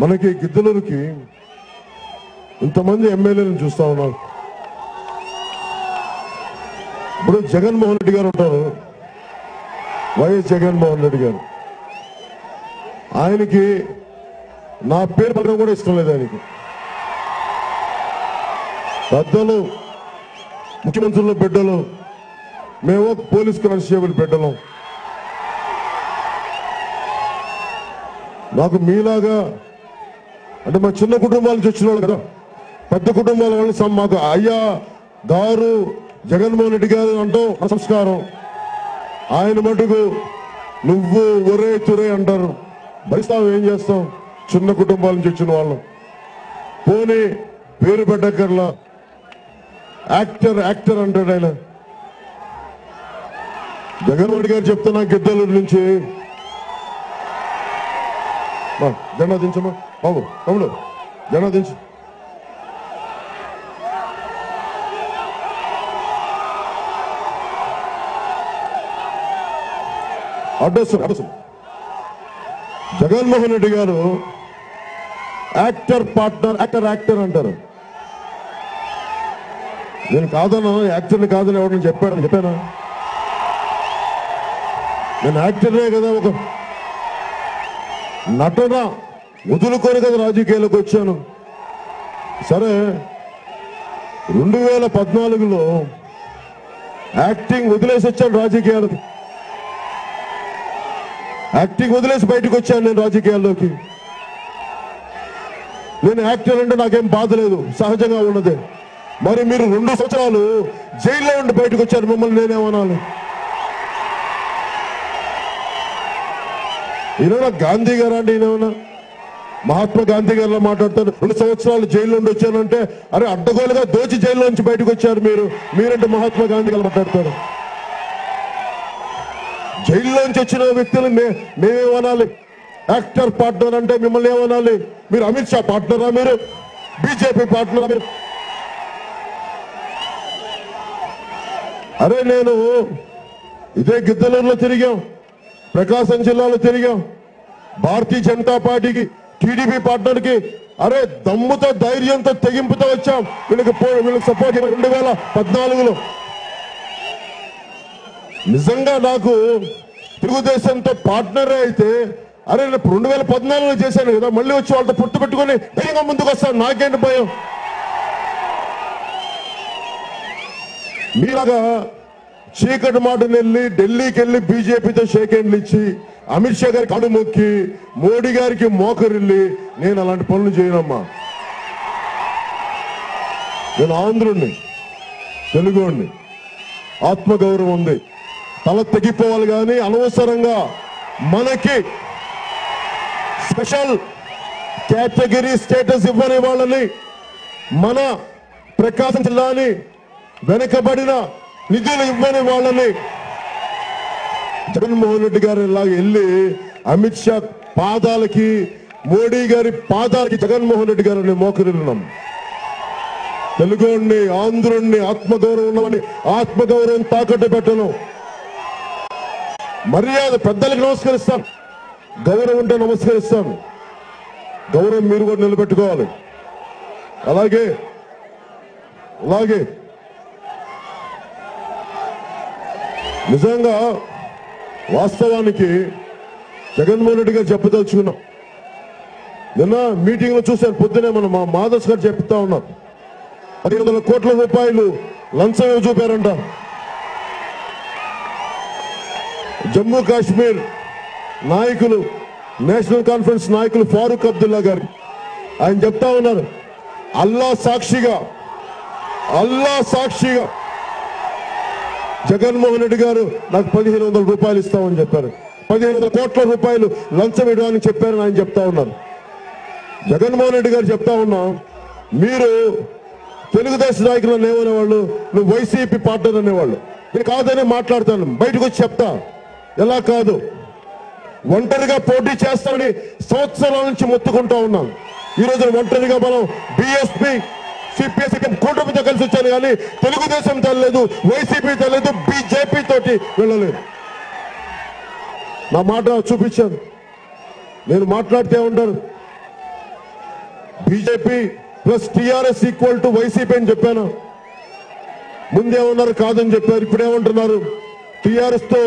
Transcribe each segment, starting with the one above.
మనకి గిద్దలూరుకి ఇంతమంది ఎమ్మెల్యేలను చూస్తా ఉన్నారు. ఇప్పుడు జగన్మోహన్ రెడ్డి గారు ఉంటారు. వైఎస్ జగన్మోహన్ రెడ్డి గారు. ఆయనకి నా పేరు పక్కన కూడా ఇష్టం లేదు ఆయనకి. పెద్దలు ముఖ్యమంత్రుల బిడ్డలు మేము పోలీస్ కానిస్టేబుల్ బిడ్డలం. నాకు మీలాగా అంటే మా చిన్న కుటుంబాల నుంచి వచ్చిన వాళ్ళు కదా పెద్ద కుటుంబాల వాళ్ళు సమ్ మాకు అయ్యా గారు జగన్మోహన్ రెడ్డి గారు అంటాం ఆ సంస్కారం. ఆయన మటుకు నువ్వు ఒరే తురే అంటారు. భరిస్తాం ఏం చేస్తాం చిన్న కుటుంబాల నుంచి వచ్చిన వాళ్ళం. పోనీ పేరు పెట్టక్కర్లా. యాక్టర్ యాక్టర్ అంటాడు ఆయన. జగన్మోహన్ రెడ్డి గారు చెప్తున్నా గిద్దలూరు నుంచి. జెండా దించమా బాబు తమ్ముడు జెండా దించు. అడ్రస్ అడ్రస్ జగన్మోహన్ రెడ్డి గారు యాక్టర్ పార్ట్నర్ యాక్టర్ యాక్టర్ అంటారు. నేను కాదను యాక్టర్ని కాదని ఎవరిని చెప్పాడని చెప్పాను. నేను యాక్టర్నే కదా ఒక నటన? వదులుకొని కదా రాజకీయాలకు వచ్చాను. సరే రెండు వేల పద్నాలుగులో యాక్టింగ్ వదిలేసి వచ్చాను రాజకీయాలకు. యాక్టింగ్ వదిలేసి బయటకు వచ్చాను నేను రాజకీయాల్లోకి. నేను యాక్టర్ అంటే నాకేం బాధ లేదు సహజంగా ఉన్నదే. మరి మీరు రెండు సంవత్సరాలు జైల్లో ఉండి బయటకు వచ్చారు మిమ్మల్ని నేనేమనాలి ఈయన గాంధీ గారు అంటే ఈయన మహాత్మా గాంధీ గారిలో మాట్లాడతారు. రెండు సంవత్సరాలు జైల్లో నుండి వచ్చానంటే అరే అడ్డగోలుగా దోచి జైల్లో నుంచి బయటకు వచ్చారు మీరు. మీరంటే మహాత్మా గాంధీ గారు మాట్లాడతారు. జైల్లోంచి వచ్చిన వ్యక్తులు మే మేమేమనాలి యాక్టర్ పార్ట్నర్ అంటే మిమ్మల్ని ఏమనాలి? మీరు అమిత్ షా పార్ట్నరా మీరు? బీజేపీ పార్ట్నరా మీరు? అరే నేను ఇదే గిద్దలూరులో తిరిగాం. ప్రకాశం జిల్లాలో తిరిగాం. భారతీయ జనతా పార్టీకి టీడీపీ పార్టీకి అరే దమ్ముతో ధైర్యంతో తెగింపుతో వచ్చాం. వీళ్ళకి పో- వీళ్ళకి సపోర్ట్ రెండు వేల పద్నాలుగులో. నిజంగా నాకు తెలుగుదేశంతో పార్ట్నర్ అయితే అరే నేను రెండు వేల పద్నాలుగులో చేశాను కదా మళ్ళీ వచ్చి వాళ్ళతో పుట్టు పెట్టుకొని ధైర్యంగా ముందుకు వస్తాను నాకేంటి భయం? మీలాగా చీకటి మాటను వెళ్ళి ఢిల్లీకి వెళ్ళి బీజేపీతో షేక్ హ్యాండ్లు ఇచ్చి అమిత్ షా గారికి అడుమొక్కి మోడీ గారికి మోకరిల్లి నేను అలాంటి పనులు చేయనమ్మా. నేను ఆంధ్రుణ్ణి తెలుగుని ఆత్మగౌరవం ఉంది. తల తెగిపోవాలి కానీ అనవసరంగా మనకి స్పెషల్ కేటగిరీ స్టేటస్ ఇవ్వని వాళ్ళని మన ప్రకాశం జిల్లాని వెనకబడిన నిధులు ఇవ్వని వాళ్ళని జగన్మోహన్ రెడ్డి గారు ఇలాగ వెళ్ళి అమిత్ షా పాదాలకి మోడీ గారి పాదాలకి జగన్మోహన్ రెడ్డి గారిని మోకరిల్లున్నాం తెలుగుని ఆంధ్రుణ్ణి ఆత్మగౌరవం ఉన్నవని ఆత్మగౌరవం తాకట్టు పెట్టను. మర్యాద పెద్దలకు నమస్కరిస్తాం. గౌరవం ఉంటే నమస్కరిస్తాను గౌరవం మీరు కూడా నిలబెట్టుకోవాలి. అలాగే అలాగే నిజంగా వాస్తవానికి జగన్మోహన్ రెడ్డి గారు చెప్పదలుచుకున్నాం. నిన్న మీటింగ్లో చూశాను పొద్దునే మనం మా మాధవ్ గారు చెప్తా ఉన్నారు. పదిహేను వందల కోట్ల రూపాయలు లంచం చూపారంట? జమ్మూ కాశ్మీర్ నాయకులు నేషనల్ కాన్ఫరెన్స్ నాయకులు ఫారూక్ అబ్దుల్లా గారు. ఆయన చెప్తా ఉన్నారు అల్లా సాక్షిగా అల్లా సాక్షిగా జగన్మోహన్ రెడ్డి గారు నాకు పదిహేను వందల రూపాయలు ఇస్తామని చెప్పారు. పదిహేను వందల కోట్ల రూపాయలు లంచం ఇవ్వడానికి చెప్పారని ఆయన చెప్తా ఉన్నారు. జగన్మోహన్ రెడ్డి గారు చెప్తా ఉన్నాం మీరు తెలుగుదేశం నాయకులు అనేవాళ్ళు నువ్వు వైసీపీ పార్టీ అనేవాళ్ళు. నేను కాదని మాట్లాడతాను బయటకు వచ్చి చెప్తా. ఎలా కాదు ఒంటరిగా పోటీ చేస్తామని సంవత్సరాల నుంచి మొత్తుకుంటా ఉన్నాం ఈ రోజు ఒంటరిగా మనం బిఎస్పీ సిపిఎస్పీ కూటమితో కలిసి వచ్చాను కానీ తెలుగుదేశం తెల్లలేదు వైసీపీ తెల్లలేదు బీజేపీ తోటి వెళ్ళలేదు. నా మాట చూపించాను నేను మాట్లాడితే ఉంటారు BJP plus TRS equal to YCP అని చెప్పాను. ముందేమన్నారు కాదని చెప్పారు. ఇప్పుడేమంటున్నారు టిఆర్ఎస్తో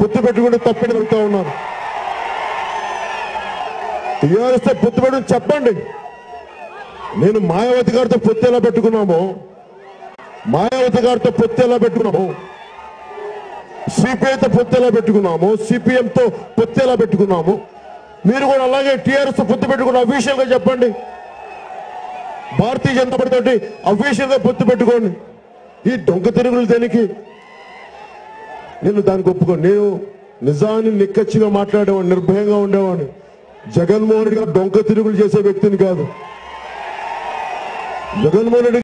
పొత్తు పెట్టుకుంటే తప్పని పెడతా ఉన్నారు. టిఆర్ఎస్తో పొత్తు పెట్టుకుని చెప్పండి. నేను మాయావతి గారితో పొత్తు ఎలా పెట్టుకున్నాము. మాయావతి గారితో పొత్తు ఎలా పెట్టుకున్నాము. సిపిఐతో పొత్తు ఎలా పెట్టుకున్నాము. సిపిఎంతో పొత్తు ఎలా పెట్టుకున్నాము. మీరు కూడా అలాగే టిఆర్ఎస్ పొత్తు పెట్టుకున్న అఫీషియల్గా చెప్పండి. భారతీయ జనతా పార్టీ తోటి అఫీషియల్గా పొత్తు పెట్టుకోండి. ఈ దొంగ తిరుగులు దేనికి? నేను దానికి ఒప్పుకోను. నేను నిజాన్ని నిక్కచ్చిగా మాట్లాడేవాడిని నిర్భయంగా ఉండేవాడిని. జగన్మోహన్ రెడ్డి గారు దొంగ తిరుగులు చేసే వ్యక్తిని కాదు. జగన్మోహన్ రెడ్డి